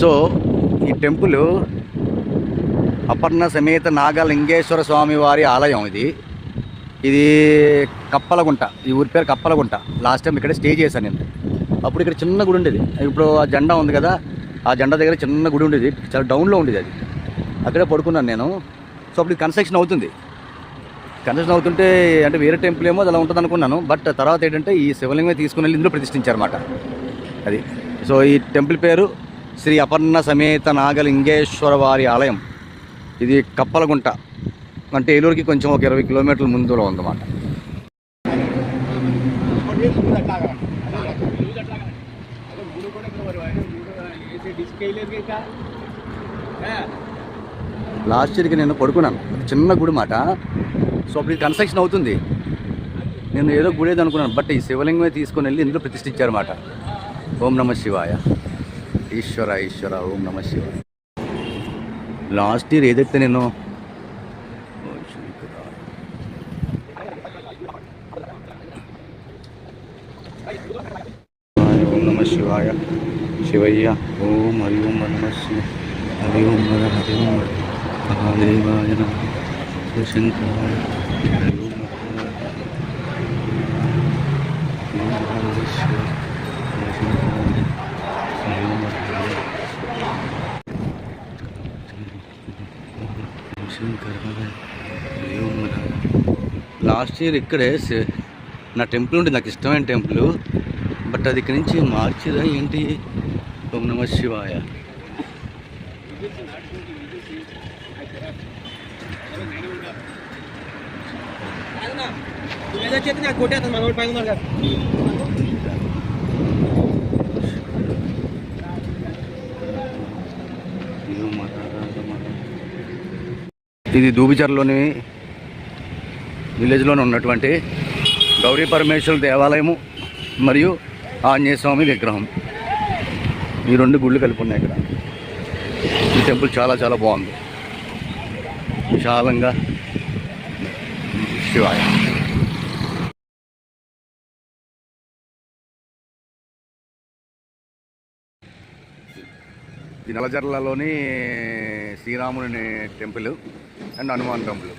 So ఈ temple Aparna సమేత నాగలింగేశ్వర స్వామి వారి ఆలయం ఇది. ఇది కప్పలగుంట ఈ ఊరి పేరు కప్పలగుంట. లాస్ట్ టైం ఇక్కడ స్టే చేశాను నేను. అప్పుడు ఇక్కడ చిన్న గుడి ఉండేది. ఇప్పుడు ఆ జెండా ఉంది కదా ఆ జెండా దగ్గర చిన్న గుడి ఉండేది. చాలా డౌన్లో ఉండేది అది. అక్కడే పడుకున్నాను నేను. సో అప్పుడు కన్స్ట్రక్షన్ అవుతుంది. కన్స్ట్రక్షన్ అవుతుంటే అంటే వేరే టెంపుల్ ఏమో అది అలా ఉంటుంది అనుకున్నాను. బట్ తర్వాత ఏంటంటే ఈ శివలింగమే తీసుకుని వెళ్ళి ఇందులో ప్రతిష్ఠించారన్నమాట. అది. సో ఈ టెంపుల్ పేరు శ్రీ అపర్ణ సమేత నాగలింగేశ్వర వారి ఆలయం. ఇది కప్పలగుంట. అంటే ఏలూరుకి కొంచెం ఒక ఇరవై కిలోమీటర్ల ముందులో ఉందన్నమాట. లాస్ట్ ఇయర్కి నేను పడుకున్నాను. చిన్న గుడి మాట. సో అప్పుడు ఇది కన్స్ట్రక్షన్ అవుతుంది. నేను ఏదో గుడేది అనుకున్నాను. బట్ ఈ శివలింగమే తీసుకొని వెళ్ళి ఇందులో ప్రతిష్ఠించారన్నమాట ఓం నమ శివాయ. ఈశ్వర ఈశ్వర ఓం నమ శివ. లాస్ట్ ఇయర్ ఏదైతే నేను ఓం నమ శివాయ శివయ్య ఓం హరి ఓం నమ శివ హరి ఓం హరి ఓం మహాదేవాయ శంకరాయ హరి ఓం హర ఓం హర శివ హరి శంకరాయ హరి ఓం హర లాస్ట్ ఇయర్ ఇక్కడే నా టెంపుల్ ఉండే నాకు ఇష్టమైన టెంపుల్. బట్ అది ఇక్కడి నుంచి మార్చిరా ఏంటి? ఓం నమ శివాయ. కొట్టేస్తాను పైన ఉన్నారు కదా ఇది దూబిచర్లోని విలేజ్లోనే ఉన్నటువంటి గౌరీ పరమేశ్వర దేవాలయము మరియు ఆంజనేయ స్వామి విగ్రహం. ఈ రెండు గుళ్ళు కలిపి ఉన్నాయి ఇక్కడ. ఈ టెంపుల్ చాలా చాలా బాగుంది. విశాలంగా శివాయ. ఈ శ్రీరాముని టెంపుల్ అండ్ హనుమాన్ టెంపుల్.